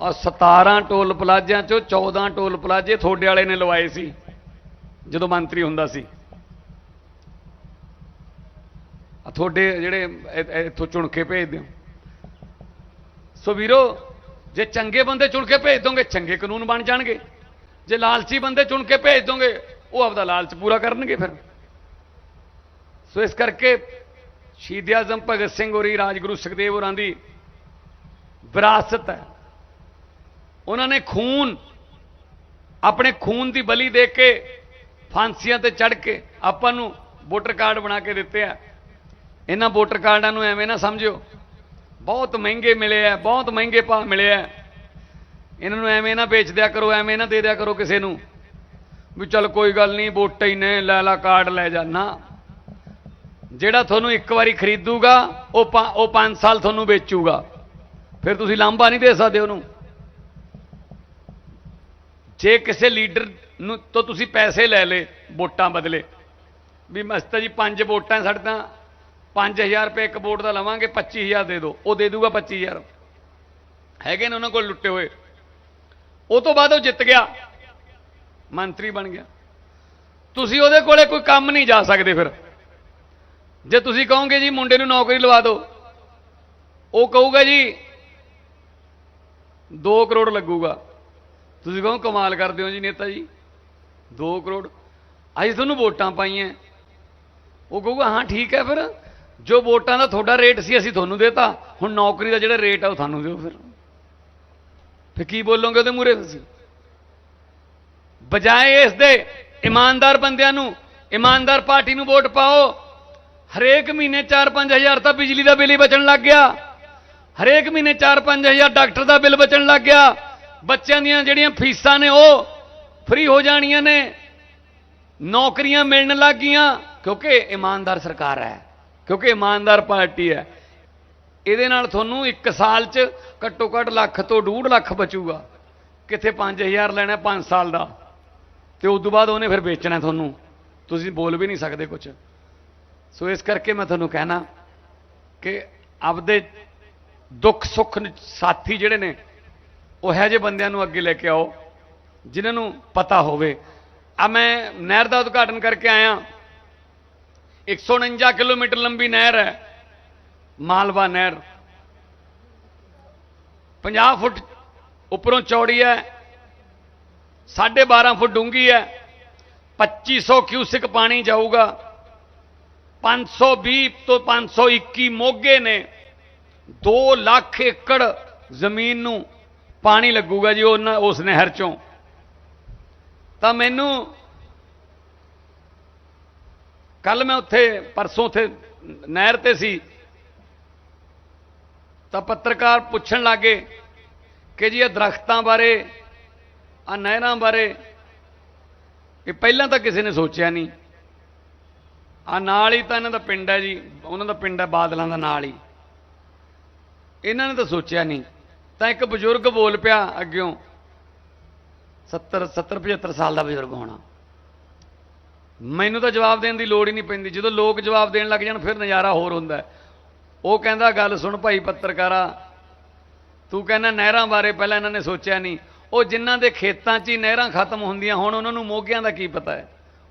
ਆ 17 ਟੋਲ ਪਲਾਜਿਆਂ ਚੋਂ 14 ਟੋਲ ਪਲਾਜੇ ਤੁਹਾਡੇ ਵਾਲੇ ਨੇ ਲਵਾਏ ਸੀ, ਜਦੋਂ ਮੰਤਰੀ ਹੁੰਦਾ ਸੀ। ਆ ਤੁਹਾਡੇ ਜਿਹੜੇ ਇੱਥੋਂ ਚੁਣ ਕੇ ਭੇਜਦੇ ਹੋ। ਸੋ ਵੀਰੋ ਜੇ ਚੰਗੇ ਬੰਦੇ ਚੁਣ ਕੇ ਭੇਜ ਦੋਗੇ, ਚੰਗੇ ਕਾਨੂੰਨ ਬਣ ਜਾਣਗੇ। ਜੇ ਲਾਲਚੀ ਬੰਦੇ ਚੁਣ ਕੇ ਭੇਜ ਦੋਗੇ, ਉਹ ਆਪਦਾ ਲਾਲਚ ਪੂਰਾ ਕਰਨਗੇ ਫਿਰ। ਸੋ ਇਸ ਕਰਕੇ ਸ਼ਹੀਦ ਆਜ਼ਮ ਭਗਤ ਸਿੰਘ ਹੋਰੀ, ਰਾਜਗੁਰੂ ਸੁਖਦੇਵ ਹੋਰਾਂ ਦੀ ਵਿਰਾਸਤ ਹੈ। ਉਹਨਾਂ ਨੇ ਖੂਨ, ਆਪਣੇ ਖੂਨ ਦੀ ਬਲੀ ਦੇ ਕੇ ਫਾਂਸੀਆਂ ਤੇ ਚੜ ਕੇ ਆਪਾਂ ਨੂੰ ਵੋਟਰ ਕਾਰਡ ਬਣਾ ਕੇ ਦਿੱਤੇ ਆ। ਇਹਨਾਂ ਵੋਟਰ ਕਾਰਡਾਂ ਨੂੰ ਐਵੇਂ ਨਾ ਸਮਝਿਓ ਬਹੁਤ ਮਹਿੰਗੇ ਮਿਲੇ ਆ ਬਹੁਤ ਮਹਿੰਗੇ ਭਾਅ ਮਿਲੇ ਆ ਇਹਨਾਂ ਨੂੰ ਐਵੇਂ ਨਾ ਵੇਚ ਦਿਆ ਕਰੋ, ਐਵੇਂ ਨਾ ਦੇ ਦਿਆ ਕਰੋ ਕਿਸੇ ਨੂੰ। ਵੀ ਚੱਲ ਕੋਈ ਗੱਲ ਨਹੀਂ, ਵੋਟਾਂ ਹੀ ਨੇ ਲੈ ਲਾ, ਕਾਰਡ ਲੈ ਜਾ। ਜਿਹੜਾ ਤੁਹਾਨੂੰ ਇੱਕ ਵਾਰੀ ਖਰੀਦੂਗਾ, ਉਹ ਪੰ- ਉਹ 5 ਸਾਲ ਤੁਹਾਨੂੰ ਵੇਚੂਗਾ। ਫਿਰ ਤੁਸੀਂ ਲਾਂਭਾ ਨਹੀਂ ਦੇ ਸਕਦੇ ਉਹਨੂੰ। ਜੇ ਕਿਸੇ ਲੀਡਰ ਨੂੰ, ਤੋਂ ਤੁਸੀਂ ਪੈਸੇ ਲੈ ਲੇ ਵੋਟਾਂ ਬਦਲੇ। ਵੀ ਮਸਤਾ ਜੀ, ਪੰਜ ਵੋਟਾਂ ਸਾਡੇ ਤਾਂ 5000 ਰੁਪਏ ਇੱਕ ਵੋਟ ਦਾ ਲਵਾਂਗੇ 25000 ਦੇ ਦਿਓ। ਉਹ ਦੇ ਦੂਗਾ 25000 ਹੈਗੇ ਨੇ ਉਹਨਾਂ ਕੋਲ ਲੁੱਟੇ ਹੋਏ। ਉਹ ਤੋਂ ਬਾਅਦ ਉਹ ਜਿੱਤ ਗਿਆ। ਮੰਤਰੀ ਬਣ ਗਿਆ। ਤੁਸੀਂ ਉਹਦੇ ਕੋਲੇ ਕੋਈ ਕੰਮ ਨਹੀਂ ਜਾ ਸਕਦੇ ਫਿਰ। ਜੇ ਤੁਸੀਂ ਕਹੋਗੇ ਜੀ ਮੁੰਡੇ ਨੂੰ ਨੌਕਰੀ ਲਵਾ ਦਿਓ, ਉਹ ਕਹੂਗਾ ਜੀ 2 ਕਰੋੜ ਲੱਗੂਗਾ। ਤੁਸੀਂ ਕਹੋ ਕਮਾਲ ਕਰਦੇ ਹੋ ਜੀ ਨੇਤਾ ਜੀ 2 ਕਰੋੜ। ਅਸੀਂ ਤੁਹਾਨੂੰ ਵੋਟਾਂ ਪਾਈਆਂ। ਉਹ ਕਹੂਗਾ, ਹਾਂ, ਠੀਕ ਹੈ ਫਿਰ। ਜੋ ਵੋਟਾਂ ਦਾ ਤੁਹਾਡਾ ਰੇਟ ਸੀ, ਅਸੀਂ ਤੁਹਾਨੂੰ ਦੇਤਾ। ਹੁਣ ਨੌਕਰੀ ਦਾ ਜਿਹੜਾ ਰੇਟ ਹੈ ਉਹ ਤੁਹਾਨੂੰ ਦਿਓ ਫਿਰ। ਫਿਰ ਕੀ ਬੋਲੋਗੇ ਉਹਦੇ ਮੂਰੇ ਤੁਸੀਂ? ਬਜਾਏ ਇਸ ਦੇ ਇਮਾਨਦਾਰ ਬੰਦਿਆਂ ਨੂੰ, ਇਮਾਨਦਾਰ ਪਾਰਟੀ ਨੂੰ ਵੋਟ ਪਾਓ। ਹਰੇਕ ਮਹੀਨੇ 4-5000 ਤਾਂ ਬਿਜਲੀ ਦਾ ਬਿੱਲ ਹੀ ਬਚਣ ਲੱਗ ਗਿਆ। ਹਰੇਕ ਮਹੀਨੇ 4-5000 ਡਾਕਟਰ ਦਾ ਬਿੱਲ ਬਚਣ ਲੱਗ ਗਿਆ। ਬੱਚਿਆਂ ਦੀਆਂ ਜਿਹੜੀਆਂ ਫੀਸਾਂ ਨੇ, ਉਹ ਫ੍ਰੀ ਹੋ ਜਾਣੀਆਂ ਨੇ। ਨੌਕਰੀਆਂ ਮਿਲਣ ਲੱਗ ਗਈਆਂ, ਕਿਉਂਕਿ ਇਮਾਨਦਾਰ ਸਰਕਾਰ ਹੈ। ਕਿਉਂਕਿ ਇਮਾਨਦਾਰ ਪਾਰਟੀ ਹੈ। ਇਹਦੇ ਨਾਲ ਤੁਹਾਨੂੰ 1 ਸਾਲ 'ਚ ਘੱਟੋ ਘੱਟ ਲੱਖ ਤੋਂ 2.5 ਲੱਖ ਬਚੂਗਾ। ਕਿੱਥੇ 5000 ਲੈਣਾ 5 ਸਾਲ ਦਾ। ਤੇ ਉਸ ਤੋਂ ਬਾਅਦ ਉਹਨੇ ਫਿਰ ਵੇਚਣਾ ਤੁਹਾਨੂੰ। ਤੁਸੀਂ ਬੋਲ ਵੀ ਨਹੀਂ ਸਕਦੇ ਕੁਝ ਸੋ ਇਸ ਕਰਕੇ ਮੈਂ ਤੁਹਾਨੂੰ ਕਹਿਣਾ ਕਿ ਆਪਦੇ ਦੁੱਖ ਸੁੱਖ ਸਾਥੀ ਜਿਹੜੇ ਨੇ, ਉਹ ਹੈ ਜੇ ਬੰਦਿਆਂ ਨੂੰ ਅੱਗੇ ਲੈ ਕੇ ਆਓ, ਜਿਨ੍ਹਾਂ ਨੂੰ ਪਤਾ ਹੋਵੇ। ਆ ਮੈਂ ਨਹਿਰ ਦਾ ਉਦਘਾਟਨ ਕਰਕੇ ਆਇਆ। 149 ਕਿਲੋਮੀਟਰ ਲੰਬੀ ਨਹਿਰ ਹੈ, ਮਾਲਵਾ ਨਹਿਰ। 50 ਫੁੱਟ ਉੱਪਰੋਂ ਚੌੜੀ ਹੈ 12.5 ਫੁੱਟ ਡੂੰਘੀ ਹੈ 2500 ਕਿਊਸਿਕ ਪਾਣੀ ਜਾਊਗਾ। 520 ਤੋਂ 521 ਮੋਗੇ ਨੇ 2 ਲੱਖ ਏਕੜ ਜ਼ਮੀਨ ਨੂੰ ਪਾਣੀ ਲੱਗੂਗਾ ਜੀ ਉਹਨਾਂ ਉਸ ਨਹਿਰ ਚੋਂ। ਤਾਂ ਮੈਨੂੰ ਕੱਲ ਮੈਂ ਉੱਥੇ, ਪਰਸੋਂ ਉੱਥੇ ਨਹਿਰ ਤੇ ਸੀ, ਤਾਂ ਪੱਤਰਕਾਰ ਪੁੱਛਣ ਲੱਗੇ ਕਿ ਜੀ ਇਹ ਦਰਖਤਾਂ ਬਾਰੇ ਆ ਨਹਿਰਾਂ ਬਾਰੇ, ਇਹ ਪਹਿਲਾਂ ਤਾਂ ਕਿਸੇ ਨੇ ਸੋਚਿਆ ਨਹੀਂ। ਆ ਨਾਲ ਹੀ ਤਾਂ ਇਹਨਾਂ ਦਾ ਪਿੰਡ ਹੈ ਜੀ, ਉਹਨਾਂ ਦਾ ਪਿੰਡ ਹੈ ਬਾਦਲਾਂ ਦਾ ਨਾਲ ਹੀ। ਇਹਨਾਂ ਨੇ ਤਾਂ ਸੋਚਿਆ ਨਹੀਂ। ਤਾਂ ਇੱਕ ਬਜ਼ੁਰਗ ਬੋਲ ਪਿਆ ਅੱਗਿਓਂ 70 70 75 ਸਾਲ ਦਾ ਬਜ਼ੁਰਗ ਹੋਣਾ। ਮੈਨੂੰ ਤਾਂ ਜਵਾਬ ਦੇਣ ਦੀ ਲੋੜ ਹੀ ਨਹੀਂ ਪੈਂਦੀ। ਜਦੋਂ ਲੋਕ ਜਵਾਬ ਦੇਣ ਲੱਗ ਜਾਣ, ਫਿਰ ਨਜ਼ਾਰਾ ਹੋਰ ਹੁੰਦਾ ਉਹ ਕਹਿੰਦਾ, ਗੱਲ ਸੁਣ ਭਾਈ ਪੱਤਰਕਾਰਾ, ਤੂੰ ਕਹਿੰਦਾ ਨਹਿਰਾਂ ਬਾਰੇ ਪਹਿਲਾਂ ਇਹਨਾਂ ਨੇ ਸੋਚਿਆ ਨਹੀਂ। ਉਹ ਜਿਨ੍ਹਾਂ ਦੇ ਖੇਤਾਂ 'ਚ ਹੀ ਨਹਿਰਾਂ ਖਤਮ ਹੁੰਦੀਆਂ ਹੁਣ, ਉਹਨਾਂ ਨੂੰ ਮੋਗਿਆਂ ਦਾ ਕੀ ਪਤਾ ਹੈ?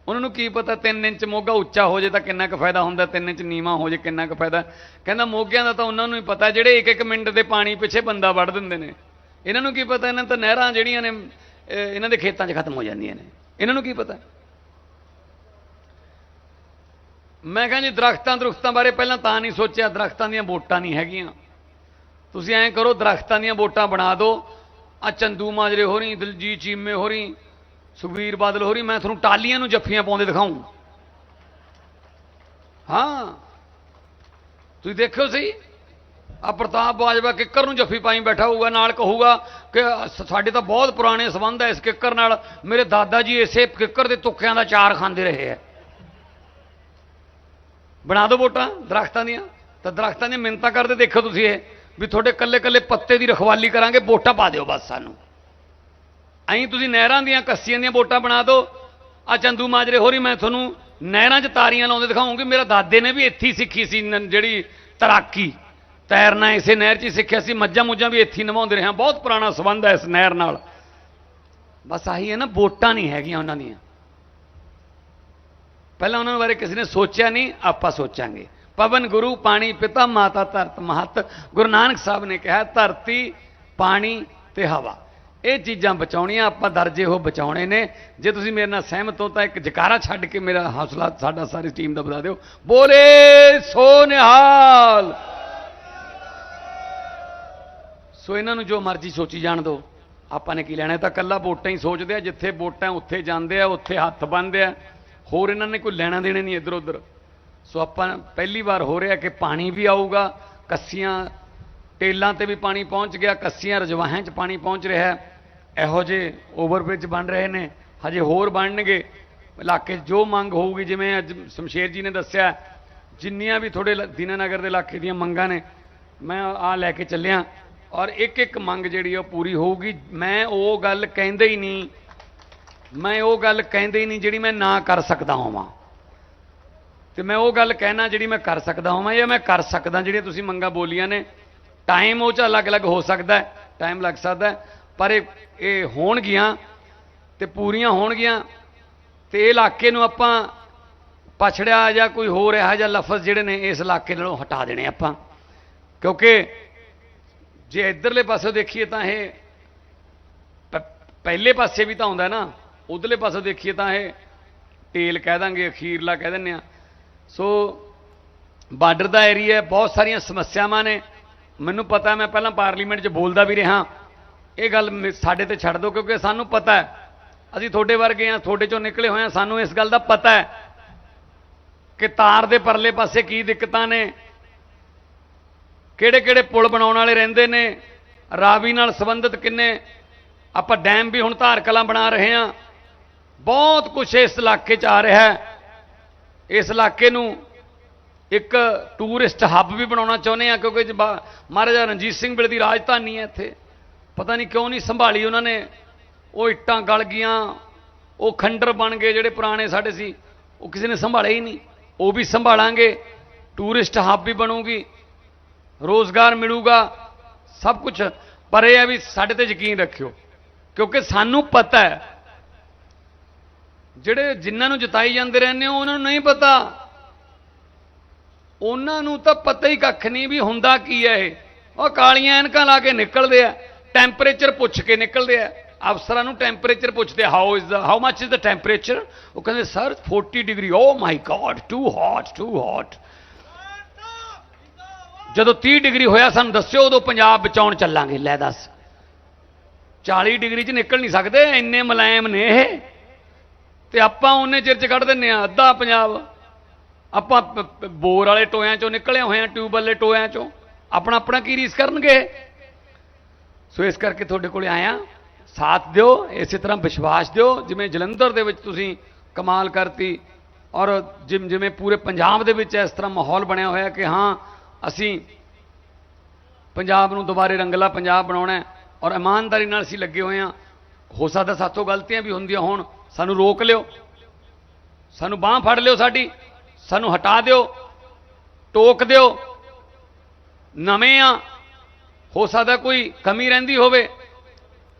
ਉਹਨਾਂ ਨੂੰ ਕੀ ਪਤਾ 3 ਇੰਚ ਮੋਗਾ ਉੱਚਾ ਹੋ ਜੇ ਤਾਂ ਕਿੰਨਾ ਕੁ ਫਾਇਦਾ ਹੁੰਦਾ 3 ਇੰਚ ਨੀਵਾ ਹੋ ਜੇ ਕਿੰਨਾ ਕੁ ਫਾਇਦਾ ਕਹਿੰਦਾ, ਮੋਗਿਆਂ ਦਾ ਤਾਂ ਉਹਨਾਂ ਨੂੰ ਹੀ ਪਤਾ, ਜਿਹੜੇ ਇੱਕ ਇੱਕ ਮਿੰਟ ਦੇ ਪਾਣੀ ਪਿੱਛੇ ਬੰਦਾ ਵੜ ਦਿੰਦੇ ਨੇ। ਇਹਨਾਂ ਨੂੰ ਕੀ ਪਤਾ, ਇਹਨਾਂ ਤਾਂ ਨਹਿਰਾਂ ਜਿਹੜੀਆਂ ਨੇ ਇਹਨਾਂ ਦੇ ਖੇਤਾਂ 'ਚ ਖਤਮ ਹੋ ਜਾਂਦੀਆਂ ਨੇ। ਇਹਨਾਂ ਨੂੰ ਕੀ ਪਤਾ? ਮੈਂ ਕਹਿੰਦਾ ਜੀ, ਦਰਖਤਾਂ ਦਰਖਤਾਂ ਬਾਰੇ ਪਹਿਲਾਂ ਤਾਂ ਨਹੀਂ ਸੋਚਿਆ, ਦਰਖਤਾਂ ਦੀਆਂ ਵੋਟਾਂ ਨਹੀਂ ਹੈਗੀਆਂ। ਤੁਸੀਂ ਐਂ ਕਰੋ, ਦਰਖਤਾਂ ਦੀਆਂ ਵੋਟਾਂ ਬਣਾ ਦਿਓ। ਆ ਚੰਦੂ ਮਾਜਰੇ ਹੋ ਰਹੀ, ਦਲਜੀਤ ਚੀਮੇ ਹੋ ਰਹੀ ਸੁਖਵੀਰ ਬਾਦਲ ਹੋ ਰਹੀ, ਮੈਂ ਤੁਹਾਨੂੰ ਟਾਲੀਆਂ ਨੂੰ ਜੱਫੀਆਂ ਪਾਉਂਦੇ ਦਿਖਾਉਂ। ਹਾਂ। ਤੁਸੀਂ ਦੇਖਿਓ ਸਹੀ ਆ ਪ੍ਰਤਾਪ ਬਾਜਵਾ ਕਿੱਕਰ ਨੂੰ ਜੱਫੀ ਪਾਈ ਬੈਠਾ ਹੋਊਗਾ, ਨਾਲ ਕਹੂਗਾ ਕਿ ਸਾਡੇ ਤਾਂ ਬਹੁਤ ਪੁਰਾਣੇ ਸਬੰਧ ਹੈ ਇਸ ਕਿੱਕਰ ਨਾਲ। ਮੇਰੇ ਦਾਦਾ ਜੀ ਇਸੇ ਕਿੱਕਰ ਦੇ ਤੁੱਕਿਆਂ ਦਾ ਚਾਰ ਖਾਂਦੇ ਰਹੇ ਹੈ ਬਣਾ ਦਿਓ ਵੋਟਾਂ, ਦਰਖਤਾਂ ਦੀਆਂ। ਤਾਂ ਦਰਖਤਾਂ ਦੀਆਂ ਮਿੰਨਤਾਂ ਕਰਦੇ ਦੇਖੋ ਤੁਸੀਂ ਇਹ, ਵੀ ਤੁਹਾਡੇ ਕੱਲੇ ਕੱਲੇ ਪੱਤੇ ਦੀ ਰਖਵਾਲੀ ਕਰਾਂਗੇ, ਵੋਟਾਂ ਪਾ ਦਿਓ ਬਸ ਸਾਨੂੰ। ਐਂ ਤੁਸੀਂ ਨਹਿਰਾਂ ਦੀਆਂ, ਕੱਸੀਆਂ ਦੀਆਂ ਵੋਟਾਂ ਬਣਾ ਦਿਓ। ਆ ਚੰਦੂ ਮਾਜਰੇ ਹੋਰੀ, ਮੈਂ ਤੁਹਾਨੂੰ ਨਹਿਰਾਂ 'ਚ ਤਾਰੀਆਂ ਲਾਉਂਦੇ ਦਿਖਾਉਂਗੀ। ਮੇਰਾ ਦਾਦੇ ਨੇ ਵੀ ਇੱਥੇ ਹੀ ਸਿੱਖੀ ਸੀ ਜਿਹੜੀ ਤੈਰਾਕੀ। ਤੈਰਨਾ ਇਸੇ ਨਹਿਰ 'ਚ ਹੀ ਸਿੱਖਿਆ ਸੀ ਮੱਝਾਂ ਮੁੱਝਾਂ ਵੀ ਇੱਥੇ ਹੀ ਨਵਾਉਂਦੇ ਰਹੇ ਹਾਂ। ਬਹੁਤ ਪੁਰਾਣਾ ਸਬੰਧ ਹੈ ਇਸ ਨਹਿਰ ਨਾਲ। ਬਸ ਆਹੀ ਹੈ ਨਾ, ਵੋਟਾਂ ਨਹੀਂ ਹੈਗੀਆਂ ਉਹਨਾਂ ਦੀਆਂ। ਪਹਿਲਾਂ ਉਹਨਾਂ ਬਾਰੇ ਕਿਸੇ ਨੇ ਸੋਚਿਆ ਨਹੀਂ, ਆਪਾਂ ਸੋਚਾਂਗੇ। ਪਵਨ ਗੁਰੂ, ਪਾਣੀ, ਪਿਤਾ, ਮਾਤਾ, ਧਰਤ, ਮਹਤ, ਗੁਰੂ ਨਾਨਕ ਸਾਹਿਬ ਨੇ ਕਿਹਾ, ਧਰਤੀ, ਪਾਣੀ ਤੇ ਹਵਾ। ਇਹ ਚੀਜ਼ਾਂ ਬਚਾਉਣੀਆਂ, ਆਪਾਂ ਦਰਜੇ ਉਹ ਬਚਾਉਣੇ ਨੇ। ਜੇ ਤੁਸੀਂ ਮੇਰੇ ਨਾਲ ਸਹਿਮਤ ਹੋ, ਤਾਂ ਇੱਕ ਜਕਾਰਾ ਛੱਡ ਕੇ ਮੇਰਾ ਹੌਸਲਾ ਸਾਡਾ ਸਾਰੀ ਟੀਮ ਦਾ ਵਧਾ ਦਿਓ। ਬੋਲੇ ਸੋ ਨਿਹਾਲ! ਸੋ ਇਹਨਾਂ ਨੂੰ ਜੋ ਮਰਜ਼ੀ ਸੋਚੀ ਜਾਣ ਦਿਓ। ਆਪਾਂ ਨੇ ਕੀ ਲੈਣਾ ਤਾਂ ਕੱਲਾ ਵੋਟਾਂ ਹੀ ਸੋਚਦੇ ਆ, ਜਿੱਥੇ ਵੋਟਾਂ ਉੱਥੇ ਜਾਂਦੇ ਆ, ਉੱਥੇ ਹੱਥ ਬੰਨਦੇ ਆ। ਹੋਰ ਇਹਨਾਂ ਨੇ ਕੋਈ ਲੈਣਾ ਦੇਣਾ ਨਹੀਂ ਇੱਧਰ ਉੱਧਰ। ਸੋ ਆਪਾਂ ਪਹਿਲੀ ਵਾਰ ਹੋ ਰਿਹਾ ਕਿ ਪਾਣੀ ਵੀ ਆਊਗਾ, ਕੱਸੀਆਂ, ਟੇਲਾਂ ਤੇ ਵੀ ਪਾਣੀ ਪਹੁੰਚ ਗਿਆ, ਕੱਸੀਆਂ ਰਜਵਾਹਾਂ 'ਚ ਪਾਣੀ ਪਹੁੰਚ ਰਿਹਾ ਹੈ। ਇਹੋ ਜਿਹੇ ਓਵਰਬ੍ਰਿਜ ਬਣ ਰਹੇ ਨੇ, ਹਜੇ ਹੋਰ ਬਣਨਗੇ। ਇਲਾਕੇ 'ਚ ਜੋ ਮੰਗ ਹੋਊਗੀ, ਜਿਵੇਂ ਅੱਜ ਸ਼ਮਸ਼ੇਰ ਜੀ ਨੇ ਦੱਸਿਆ, ਜਿੰਨੀਆਂ ਵੀ ਤੁਹਾਡੇ ਲ- ਦੀਨਾਨਗਰ ਦੇ ਇਲਾਕੇ ਦੀਆਂ ਮੰਗਾਂ ਨੇ, ਮੈਂ ਆ ਲੈ ਕੇ ਚੱਲਿਆ। ਔਰ ਇੱਕ ਇੱਕ ਮੰਗ ਜਿਹੜੀ ਉਹ ਪੂਰੀ ਹੋਊਗੀ। ਮੈਂ ਉਹ ਗੱਲ ਕਹਿੰਦੇ ਹੀ ਨਹੀਂ ਮੈਂ ਉਹ ਗੱਲ ਕਹਿੰਦੇ ਹੀ ਨਹੀਂ ਜਿਹੜੀ ਮੈਂ ਨਾ ਕਰ ਸਕਦਾ ਹੋਵਾਂ। ਤੇ ਮੈਂ ਉਹ ਗੱਲ ਕਹਿਣਾ ਜਿਹੜੀ ਮੈਂ ਕਰ ਸਕਦਾ ਹੋਵਾਂ ਜਾਂ ਮੈਂ ਕਰ ਸਕਦਾ ਜਿਹੜੀਆਂ ਤੁਸੀਂ ਮੰਗਾਂ ਬੋਲੀਆਂ ਨੇ। ਟਾਈਮ ਉਹ ਚ ਅਲੱਗ-ਅਲੱਗ ਹੋ ਸਕਦਾ ਹੈ ਟਾਈਮ ਲੱਗ ਸਕਦਾ ਹੈ, ਪਰ ਇਹ ਇਹ ਹੋਣਗੀਆਂ ਤੇ ਪੂਰੀਆਂ ਹੋਣਗੀਆਂ ਤੇ ਇਹ ਇਲਾਕੇ ਨੂੰ ਆਪਾਂ ਪਛੜਿਆ ਜਾਂ ਕੋਈ ਹੋਰ ਇਹੋ ਜਿਹਾ ਲਫ਼ਜ਼ ਜਿਹੜੇ ਨੇ ਇਸ ਇਲਾਕੇ ਨਾਲੋਂ ਹਟਾ ਦੇਣੇ ਆਪਾਂ। ਕਿਉਂਕਿ ਜੇ ਇਧਰਲੇ ਪਾਸੇ ਦੇਖੀਏ ਤਾਂ ਇਹ ਪਹਿਲੇ ਪਾਸੇ ਵੀ ਤਾਂ ਆਉਂਦਾ ਨਾ। ਉਧਰਲੇ ਪਾਸੇ ਦੇਖੀਏ ਤਾਂ ਇਹ ਟੇਲ ਕਹਿ ਦਾਂਗੇ, ਅਖੀਰਲਾ ਕਹਿ ਦਿੰਦੇ ਆ ਸੋ ਬਾਰਡਰ ਦਾ ਏਰੀਆ ਬਹੁਤ ਸਾਰੀਆਂ ਸਮੱਸਿਆਵਾਂ ਨੇ। ਮੈਨੂੰ ਪਤਾ ਮੈਂ ਪਹਿਲਾਂ ਪਾਰਲੀਮੈਂਟ 'ਚ ਬੋਲਦਾ ਵੀ ਰਿਹਾ। ਇਹ ਗੱਲ ਮੇ- ਸਾਡੇ ਤੇ ਛੱਡ ਦਿਓ, ਕਿਉਂਕਿ ਸਾਨੂੰ ਪਤਾ ਹੈ। ਅਸੀਂ ਤੁਹਾਡੇ ਵਰਗੇ ਆ ਤੁਹਾਡੇ ਚੋਂ ਨਿਕਲੇ ਹੋਏ ਆ ਸਾਨੂੰ ਇਸ ਗੱਲ ਦਾ ਪਤਾ ਹੈ ਕਿ ਤਾਰ ਦੇ ਪਰਲੇ ਪਾਸੇ ਕੀ ਦਿੱਕਤਾਂ ਨੇ। ਕਿਹੜੇ ਕਿਹੜੇ ਪੁਲ ਬਣਾਉਣ ਵਾਲੇ ਰਹਿੰਦੇ ਨੇ। ਰਾਵੀ ਨਾਲ ਸੰਬੰਧਿਤ ਕਿੰਨੇ। ਆਪਾਂ ਡੈਮ ਵੀ ਹੁਣ ਧਾਰ ਕਲਾਂ ਬਣਾ ਰਹੇ ਹਾਂ। ਬਹੁਤ ਕੁਝ ਇਸ ਇਲਾਕੇ 'ਚ ਆ ਰਿਹਾ ਹੈ। ਇਸ ਇਲਾਕੇ ਨੂੰ ਇੱਕ ਟੂਰਿਸਟ ਹੱਬ ਵੀ ਬਣਾਉਣਾ ਚਾਹੁੰਦੇ ਆ ਕਿਉਂਕਿ ਮਹਾਰਾਜਾ ਰਣਜੀਤ ਸਿੰਘ ਵੇਲੇ ਦੀ ਰਾਜਧਾਨੀ ਹੈ ਇੱਥੇ। ਪਤਾ ਨਹੀਂ ਕਿਉਂ ਨਹੀਂ ਸੰਭਾਲੀ ਉਹਨਾਂ ਨੇ। ਉਹ ਇੱਟਾਂ ਗਲ ਗਈਆਂ, ਉਹ ਖੰਡਰ ਬਣ ਗਏ ਜਿਹੜੇ ਪੁਰਾਣੇ ਸਾਡੇ ਸੀ। ਉਹ ਕਿਸੇ ਨੇ ਸੰਭਾਲੇ ਹੀ ਨਹੀਂ। ਉਹ ਵੀ ਸੰਭਾਲਾਂਗੇ। ਟੂਰਿਸਟ ਹੱਬ ਵੀ ਬਣੂਗੀ। ਰੋਜ਼ਗਾਰ ਮਿਲੂਗਾ। ਸਭ ਕੁਝ ਪਰ ਇਹ ਹੈ ਵੀ ਸਾਡੇ ਤੇ ਯਕੀਨ ਰੱਖਿਓ। ਕਿਉਂਕਿ ਸਾਨੂੰ ਪਤਾ ਹੈ ਜਿਹੜੇ ਜਿਨ੍ਹਾਂ ਨੂੰ ਜਿਤਾਈ ਜਾਂਦੇ ਰਹਿੰਦੇ ਹੋ, ਉਹਨਾਂ ਨੂੰ ਨਹੀਂ ਪਤਾ। ਉਹਨਾਂ ਨੂੰ ਤਾਂ ਪਤਾ ਹੀ ਕੱਖ ਨਹੀਂ ਵੀ ਹੁੰਦਾ ਕੀ ਹੈ ਇਹ। ਉਹ ਕਾਲੀਆਂ ਐਨਕਾਂ ਲਾ ਕੇ ਨਿਕਲਦੇ ਆ ਟੈਂਪਰੇਚਰ ਪੁੱਛ ਕੇ ਨਿਕਲਦੇ ਆ। ਅਫਸਰਾਂ ਨੂੰ ਟੈਂਪਰੇਚਰ ਪੁੱਛਦੇ how is the how much is the temperature ਉਹ ਕਹਿੰਦੇ sir 40 degree oh my god too hot too hot ਜਦੋਂ 30 ਡਿਗਰੀ ਹੋਇਆ, ਸਾਨੂੰ ਦੱਸਿਓ, ਉਦੋਂ ਪੰਜਾਬ ਬਚਾਉਣ ਚੱਲਾਂਗੇ। ਲੈ ਦੱਸ। 40 ਡਿਗਰੀ 'ਚ ਨਿਕਲ ਨਹੀਂ ਸਕਦੇ, ਇੰਨੇ ਮੁਲਾਇਮ ਨੇ ਇਹ। ਤੇ ਆਪਾਂ ਉਹਨੇ ਚਿਰ 'ਚ ਕੱਢ ਦਿੰਨੇ ਆ, ਅੱਧਾ ਪੰਜਾਬ। ਆਪਾਂ ਬੋਰ ਵਾਲੇ ਟੋਇਆਂ 'ਚੋਂ ਨਿਕਲੇ ਹੋਏ ਆ ਟਿਊਬ ਵਾਲੇ ਟੋਇਆਂ 'ਚੋਂ। ਆਪਣਾ ਆਪਣਾ ਕੀ ਰੀਸ ਕਰਨਗੇ? ਸੋ ਇਸ ਕਰਕੇ ਤੁਹਾਡੇ ਕੋਲੇ ਆਇਆ। ਸਾਥ ਦਿਓ, ਇਸੇ ਤਰ੍ਹਾਂ ਵਿਸ਼ਵਾਸ ਦਿਓ, ਜਿਵੇਂ ਜਲੰਧਰ ਦੇ ਵਿੱਚ ਤੁਸੀਂ ਕਮਾਲ ਕਰਤੀ। ਔਰ ਜਿਮ- ਜਿਵੇਂ ਪੂਰੇ ਪੰਜਾਬ ਦੇ ਵਿੱਚ ਇਸ ਤਰ੍ਹਾਂ ਮਾਹੌਲ ਬਣਿਆ ਹੋਇਆ ਕਿ ਹਾਂ, ਅਸੀਂ ਪੰਜਾਬ ਨੂੰ ਦੁਬਾਰੇ ਰੰਗਲਾ ਪੰਜਾਬ ਬਣਾਉਣਾ ਔਰ ਇਮਾਨਦਾਰੀ ਨਾਲ ਅਸੀਂ ਲੱਗੇ ਹੋਏ ਹਾਂ। ਹੋ ਸਕਦਾ ਸਾਥੋਂ ਗਲਤੀਆਂ ਵੀ ਹੁੰਦੀਆਂ ਹੋਣ ਸਾਨੂੰ ਰੋਕ ਲਿਓ। ਸਾਨੂੰ ਬਾਹ ਫੜ ਲਿਓ ਸਾਡੀ। ਸਾਨੂੰ ਹਟਾ ਦਿਓ। ਟੋਕ ਦਿਓ। ਨਵੇਂ ਆ। ਹੋ ਸਕਦਾ ਕੋਈ ਕਮੀ ਰਹਿੰਦੀ ਹੋਵੇ।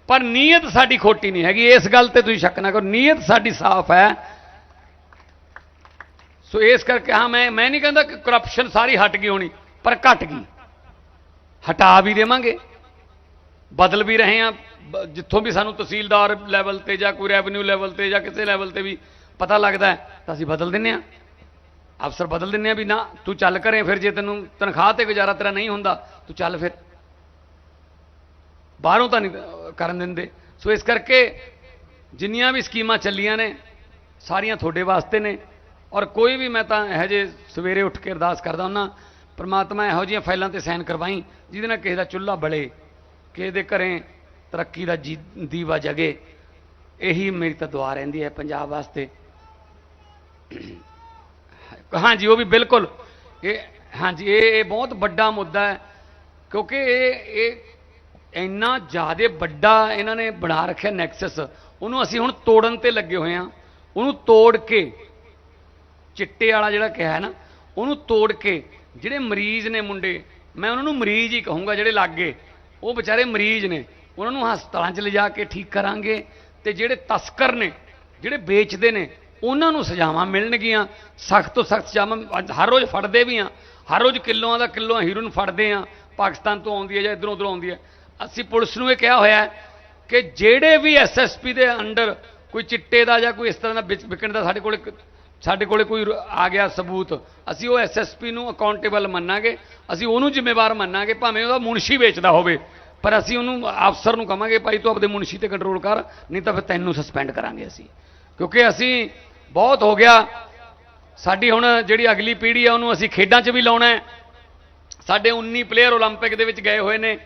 ਪਰ ਨੀਅਤ ਸਾਡੀ ਖੋਟੀ ਨਹੀਂ ਹੈਗੀ। ਇਸ ਗੱਲ ਤੇ ਤੁਸੀਂ ਸ਼ੱਕ ਨਾ ਕਰੋ। ਨੀਅਤ ਸਾਡੀ ਸਾਫ਼ ਹੈ। ਸੋ ਇਸ ਕਰਕੇ ਹਾਂ, ਮੈਂ ਮੈਂ ਨਹੀਂ ਕਹਿੰਦਾ ਕਿ ਕਰਪਸ਼ਨ ਸਾਰੀ ਹਟ ਗਈ ਹੋਣੀ, ਪਰ ਘਟ ਗਈ। ਹਟਾ ਵੀ ਦੇਵਾਂਗੇ। ਬਦਲ ਵੀ ਰਹੇ ਆ ਬ- ਜਿੱਥੋਂ ਵੀ ਸਾਨੂੰ ਤਹਿਸੀਲਦਾਰ ਲੈਵਲ ਤੇ ਜਾਂ ਕੋਈ ਰੈਵਨਿਊ ਲੈਵਲ ਤੇ ਜਾਂ ਕਿਸੇ ਲੈਵਲ ਤੇ ਵੀ ਪਤਾ ਲੱਗਦਾ ਹੈ, ਤਾਂ ਅਸੀਂ ਬਦਲ ਦਿੰਨੇ ਆ ਅਫਸਰ ਬਦਲ ਦਿੰਨੇ ਆ ਵੀ ਨਾ, ਤੂੰ ਚੱਲ ਕਰੇ ਫਿਰ ਜੇ ਤੈਨੂੰ ਤਨਖਾਹ ਤੇ ਗੁਜ਼ਾਰਾ ਤੇਰਾ ਨਹੀਂ ਹੁੰਦਾ, ਤੂੰ ਚੱਲ ਫਿਰ। ਬਾਹਰੋਂ ਤਾਂ ਨਹੀਂ ਕਰਨ ਦਿੰਦੇ। ਸੋ ਇਸ ਕਰਕੇ ਜਿੰਨੀਆਂ ਵੀ ਸਕੀਮਾਂ ਚੱਲੀਆਂ ਨੇ, ਸਾਰੀਆਂ ਤੁਹਾਡੇ ਵਾਸਤੇ ਨੇ। ਔਰ ਕੋਈ ਵੀ ਮੈਂ ਤਾਂ ਇਹੋ ਜਿਹੇ ਸਵੇਰੇ ਉੱਠ ਕੇ ਅਰਦਾਸ ਕਰਦਾ ਹੁੰਦਾ ਪ੍ਰਮਾਤਮਾ ਇਹੋ ਜਿਹੀਆਂ ਫਾਈਲਾਂ ਤੇ ਸਾਈਨ ਕਰਵਾਈ, ਜਿਹਦੇ ਨਾਲ ਕਿਸੇ ਦਾ ਚੁੱਲ੍ਹਾ ਬਲੇ। ਕਿਸੇ ਦੇ ਘਰੇ ਤਰੱਕੀ ਦਾ ਜੀ ਦੀਵਾ ਜਗੇ। ਇਹੀ ਮੇਰੀ ਤਾਂ ਦੁਆ ਰਹਿੰਦੀ ਹੈ ਪੰਜਾਬ ਵਾਸਤੇ। ਹਾਂਜੀ, ਉਹ ਵੀ ਬਿਲਕੁਲ। ਇਹ ਹਾਂਜੀ, ਇਹ ਇਹ ਬਹੁਤ ਵੱਡਾ ਮੁੱਦਾ ਹੈ, ਕਿਉਂਕਿ ਇਹ ਇਹ ਇੰਨਾ ਜ਼ਿਆਦਾ ਵੱਡਾ ਇਹਨਾਂ ਨੇ ਬਣਾ ਰੱਖਿਆ ਨੈਕਸਸ। ਉਹਨੂੰ ਅਸੀਂ ਹੁਣ ਤੋੜਨ ਤੇ ਲੱਗੇ ਹੋਏ ਆ ਉਹਨੂੰ ਤੋੜ ਕੇ ਚਿੱਟੇ ਵਾਲਾ ਜਿਹੜਾ ਕਿਹਾ ਹੈ ਨਾ, ਉਹਨੂੰ ਤੋੜ ਕੇ ਜਿਹੜੇ ਮਰੀਜ਼ ਨੇ ਮੁੰਡੇ, ਮੈਂ ਉਹਨਾਂ ਨੂੰ ਮਰੀਜ਼ ਹੀ ਕਹੂੰਗਾ ਜਿਹੜੇ ਲੱਗੇ। ਉਹ ਵਿਚਾਰੇ ਮਰੀਜ਼ ਨੇ। ਉਹਨਾਂ ਨੂੰ ਹਸਪਤਾਲਾਂ 'ਚ ਲਿਜਾ ਕੇ ਠੀਕ ਕਰਾਂਗੇ ਤੇ ਜਿਹੜੇ ਤਸਕਰ ਨੇ, ਜਿਹੜੇ ਵੇਚਦੇ ਨੇ, ਉਹਨਾਂ ਨੂੰ ਸਜ਼ਾਵਾਂ ਮਿਲਣਗੀਆਂ। ਸਖਤ ਤੋਂ ਸਖਤ ਸਜ਼ਾਵਾਂ ਅੱਜ ਹਰ ਰੋਜ਼ ਫੜਦੇ ਵੀ ਆ। ਹਰ ਰੋਜ਼ ਕਿਲੋਆਂ ਦਾ ਕਿਲੋਆਂ ਹੀਰੋਇਨ ਫੜਦੇ ਆ। ਪਾਕਿਸਤਾਨ ਤੋਂ ਆਉਂਦੀ ਹੈ ਜਾਂ ਇਧਰੋਂ ਉਧਰੋਂ ਆਉਂਦੀ ਹੈ ਅਸੀਂ ਪੁਲਿਸ ਨੂੰ ਇਹ ਕਿਹਾ ਹੋਇਆ ਕਿ ਜਿਹੜੇ ਵੀ ਐਸਐਸਪੀ ਦੇ ਅੰਡਰ ਕੋਈ ਚਿੱਟੇ ਦਾ ਜਾਂ ਕੋਈ ਇਸ ਤਰ੍ਹਾਂ ਦਾ ਵਿਕ- ਵਿਕਣ ਦਾ ਸਾਡੇ ਕੋਲ ਸਾਡੇ ਕੋਲੇ ਕੋਈ ਆ ਗਿਆ ਸਬੂਤ, ਅਸੀਂ ਉਹ ਐਸਐਸਪੀ ਨੂੰ ਅਕਾਊਂਟੇਬਲ ਮੰਨਾਂਗੇ। ਅਸੀਂ ਉਹਨੂੰ ਜ਼ਿੰਮੇਵਾਰ ਮੰਨਾਂਗੇ, ਭਾਵੇਂ ਉਹਦਾ ਮੁਨਸ਼ੀ ਵੇਚਦਾ ਹੋਵੇ। ਪਰ ਅਸੀਂ ਉਹਨੂੰ, ਅਫਸਰ ਨੂੰ ਕਹਾਂਗੇ ਭਾਈ ਤੂੰ ਆਪਦੇ ਮੁਨਸ਼ੀ ਤੇ ਕੰਟਰੋਲ ਕਰ, ਨਹੀਂ ਤਾਂ ਫਿਰ ਤੈਨੂੰ ਸਸਪੈਂਡ ਕਰਾਂਗੇ ਅਸੀਂ। ਕਿਉਂਕਿ ਅਸੀਂ ਬਹੁਤ ਹੋ ਗਿਆ। ਸਾਡੀ ਹੁਣ ਜਿਹੜੀ ਅਗਲੀ ਪੀੜ੍ਹੀ ਆ, ਉਹਨੂੰ ਅਸੀਂ ਖੇਡਾਂ 'ਚ ਵੀ ਲਾਉਣਾ ਹੈ। ਸਾਡੇ 19 ਪਲੇਅਰ 올림픽 ਦੇ ਵਿੱਚ ਗਏ ਹੋਏ ਨੇ।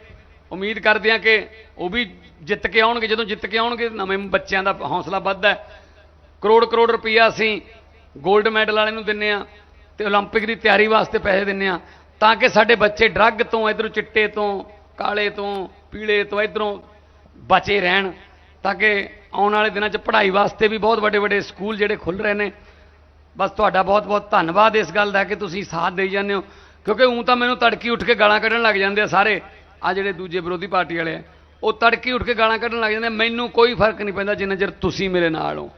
ਉਮੀਦ ਕਰਦੇ ਆ ਕਿ ਉਹ ਵੀ ਜਿੱਤ ਕੇ ਆਉਣਗੇ। ਜਦੋਂ ਜਿੱਤ ਕੇ ਆਉਣਗੇ, ਨਵੇਂ ਬੱਚਿਆਂ ਦਾ ਹੌਸਲਾ ਵੱਧਦਾ ਕਰੋੜ ਕਰੋੜ ਰੁਪਈਆ ਅਸੀਂ 골ਡ ਮੈਡਲ ਵਾਲੇ ਨੂੰ ਦਿੰਨੇ ਆ ਤੇ 올림픽 ਦੀ ਤਿਆਰੀ ਵਾਸਤੇ ਪੈਸੇ ਦਿੰਨੇ ਆ ਤਾਂ ਕਿ ਸਾਡੇ ਬੱਚੇ ਡਰੱਗ ਤੋਂ, ਇਧਰੋਂ ਚਿੱਟੇ ਤੋਂ ਕਾਲੇ ਤੋਂ, ਪੀਲੇ ਤੋਂ ਇਧਰੋਂ ਬਚੇ ਰਹਿਣ, ਤਾਂ ਕਿ ਆਉਣ ਵਾਲੇ ਦਿਨਾਂ 'ਚ ਪੜ੍ਹਾਈ ਵਾਸਤੇ ਵੀ ਬਹੁਤ ਵੱਡੇ ਵੱਡੇ ਸਕੂਲ ਜਿਹੜੇ ਖੁੱਲ ਰਹੇ ਨੇ। ਬਸ ਤੁਹਾਡਾ ਬਹੁਤ ਬਹੁਤ ਧੰਨਵਾਦ ਇਸ ਗੱਲ ਦਾ ਕਿ ਤੁਸੀਂ ਸਾਥ ਦੇਈ ਜਾਂਦੇ ਹੋ। ਕਿਉਂਕਿ ਉਂ ਤਾਂ ਮੈਨੂੰ ਤੜਕੀ ਉੱਠ ਕੇ ਗਾਲਾਂ ਕੱਢਣ ਲੱਗ ਜਾਂਦੇ ਆ ਸਾਰੇ। ਆ ਜਿਹੜੇ ਦੂਜੇ ਵਿਰੋਧੀ ਪਾਰਟੀ ਵਾਲੇ ਆ, ਉਹ ਤੜਕੀ ਉੱਠ ਕੇ ਗਾਲਾਂ ਕੱਢਣ ਲੱਗ ਜਾਂਦੇ ਆ। ਮੈਨੂੰ ਕੋਈ ਫ਼ਰਕ ਨਹੀਂ ਪੈਂਦਾ ਜਿੰਨਾ ਚਿਰ ਤੁਸੀਂ ਮੇਰੇ ਨਾਲ ਹੋ।